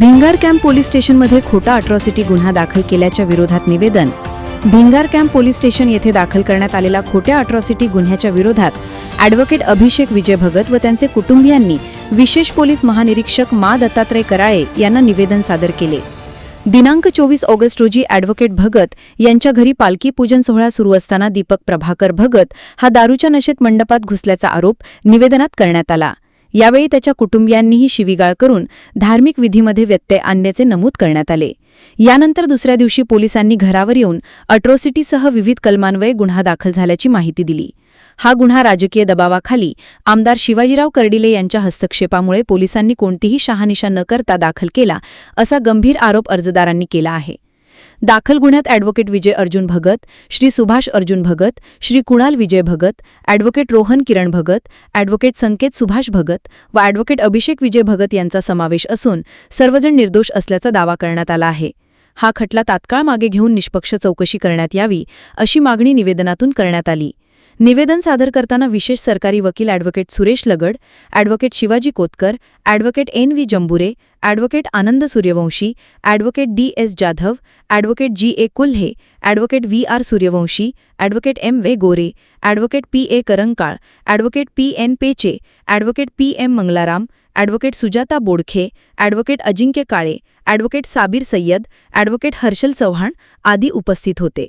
Bhingar camp police स्टेशनमध्ये खोटा atrocity गुन्हा दाखल केल्याच्या विरोधात निवेदन. भिंगार कॅम्प पोलीस स्टेशन येथे दाखल करण्यात आलेला खोट्या अट्रॉसिटी गुन्ह्याच्या विरोधात ॲडव्होकेट अभिषेक विजय भगत व त्यांचे कुटुंबियांनी विशेष पोलीस महानिरीक्षक मा दत्तात्रय कराळे यांना निवेदन सादर केले. दिनांक चोवीस ऑगस्ट रोजी ॲडव्होकेट भगत यांच्या घरी पालखी पूजन सोहळा सुरू असताना दीपक प्रभाकर भगत हा दारूच्या नशेत मंडपात घुसल्याचा आरोप निवेदनात करण्यात आला. यावेळी त्याच्या कुटुंबियांनीही शिवीगाळ करून धार्मिक विधीमध्ये व्यत्यय आणण्याचे नमूद करण्यात आले. यानंतर दुसऱ्या दिवशी पोलिसांनी घरावर येऊन अट्रॉसिटीसह विविध कलमान्वये गुन्हा दाखल झाल्याची माहिती दिली. हा गुन्हा राजकीय दबावाखाली आमदार शिवाजीराव कर्डिले यांच्या हस्तक्षेपामुळे पोलिसांनी कोणतीही शहानिशा न करता दाखल केला असा गंभीर आरोप अर्जदारांनी केला आहे. दाखल गुन्ह्यात advocate Vijay Arjun Bhagat Shri Subhash Arjun Bhagat Shri Kunal Vijay Bhagat advocate Rohan Kiran Bhagat advocate Sanket Subhash Bhagat व ॲडव्होकेट अभिषेक विजय भगत यांचा समावेश असून सर्वजण निर्दोष असल्याचा दावा करण्यात आला आहे. हा खटला तात्काळ मागे घेऊन निष्पक्ष चौकशी करण्यात यावी अशी मागणी निवेदनातून करण्यात आली. निवेदन सादर करताना विशेष सरकारी वकील advocate Suresh Lagad advocate Shivaji Kotkar advocate N V Jambure advocate Anand Suryavanshi advocate D S Jadhav advocate G A Kulhe advocate V R Suryavanshi advocate M V Gore advocate P A Karankal advocate P N Peche advocate P M Mangalaram advocate Sujata Bodkhe advocate Ajinkya Kale advocate Sabir Sayyad advocate Harshal Chavan आदी उपस्थित होते.